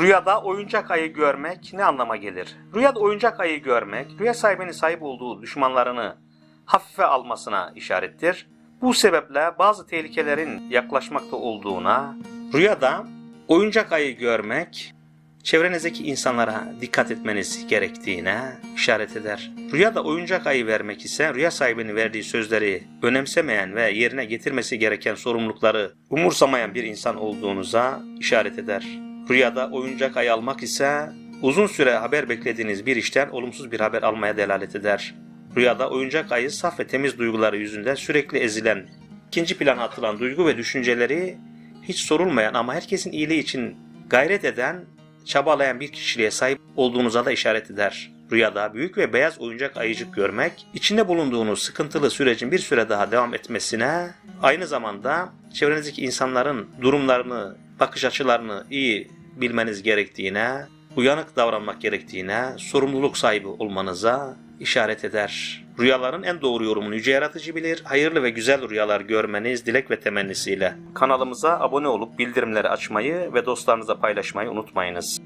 Rüyada oyuncak ayı görmek ne anlama gelir? Rüyada oyuncak ayı görmek, rüya sahibinin sahip olduğu düşmanlarını hafife almasına işarettir. Bu sebeple bazı tehlikelerin yaklaşmakta olduğuna, rüyada oyuncak ayı görmek, çevrenizdeki insanlara dikkat etmeniz gerektiğine işaret eder. Rüyada oyuncak ayı vermek ise rüya sahibinin verdiği sözleri önemsemeyen ve yerine getirmesi gereken sorumlulukları umursamayan bir insan olduğunuza işaret eder. Rüyada oyuncak ayı almak ise uzun süre haber beklediğiniz bir işten olumsuz bir haber almaya delalet eder. Rüyada oyuncak ayı saf ve temiz duyguları yüzünden sürekli ezilen, ikinci plana atılan duygu ve düşünceleri hiç sorulmayan ama herkesin iyiliği için gayret eden, çabalayan bir kişiliğe sahip olduğunuza da işaret eder. Rüyada büyük ve beyaz oyuncak ayıcık görmek, içinde bulunduğunuz sıkıntılı sürecin bir süre daha devam etmesine, aynı zamanda çevrenizdeki insanların durumlarını, bakış açılarını iyi bilmeniz gerektiğine, uyanık davranmak gerektiğine, sorumluluk sahibi olmanıza işaret eder. Rüyaların en doğru yorumunu yüce yaratıcı bilir. Hayırlı ve güzel rüyalar görmeniz dilek ve temennisiyle. Kanalımıza abone olup bildirimleri açmayı ve dostlarınıza paylaşmayı unutmayınız.